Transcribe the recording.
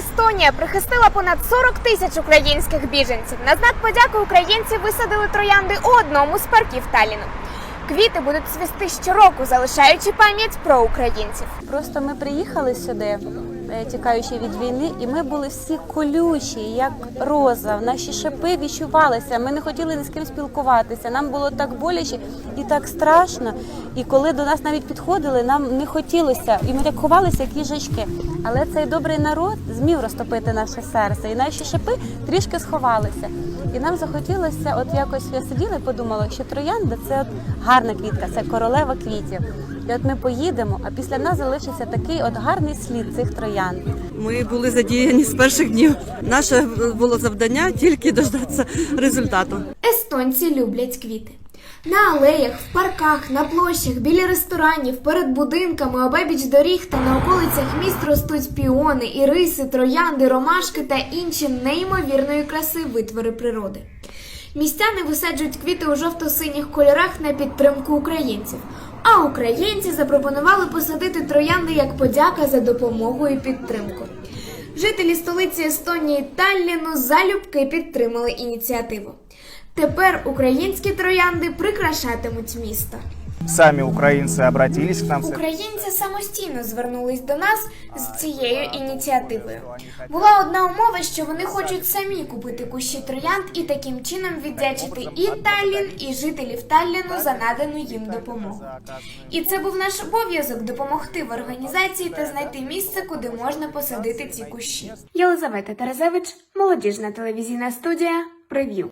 Естонія прихистила понад 40 тисяч українських біженців. На знак подяки українці висадили троянди у одному з парків Таліну. Квіти будуть цвісти щороку, залишаючи пам'ять про українців. Просто ми приїхали сюди, е, тікаючи від війни, і ми були всі колючі, як роза. Наші шипи відчувалися. Ми не хотіли ні з ким спілкуватися. Нам було так боляче і так страшно. І коли до нас навіть підходили, нам не хотілося, і ми так ховалися, як їжачки. Але цей добрий народ змів розтопити наше серце, і наші шипи трішки сховалися. І нам захотілося, от якось я сиділа і подумала, що троянда це от гарна квітка, це королева квітів. І от ми поїдемо, а після нас залишиться такий от гарний слід цих троянд. Ми були задіяні з перших днів. Наше було завдання тільки дождатися результату. Естонці люблять квіти. На алеях, в парках, на площах, біля ресторанів, перед будинками, обабіч доріг та на околицях міст ростуть піони, іриси, троянди, ромашки та інші неймовірної краси витвори природи. Містяни висаджують квіти у жовто-синіх кольорах на підтримку українців. А українці запропонували посадити троянди як подяка за допомогу і підтримку. Жителі столиці Естонії Талліну залюбки підтримали ініціативу. Тепер українські троянди прикрашатимуть місто. Сами украинцы обратились к нам. Українці самостійно звернулись до нас з цією ініціативою. Була одна умова, що вони хочуть самі купити кущі троянд і таким чином віддячити і Таллін, і жителів Талліну за надану їм допомогу. І це був наш обов'язок допомогти в організації та знайти місце, куди можна посадити ці кущі. Єлизавета Терезевич, молодіжна телевізійна студія. Прев'ю.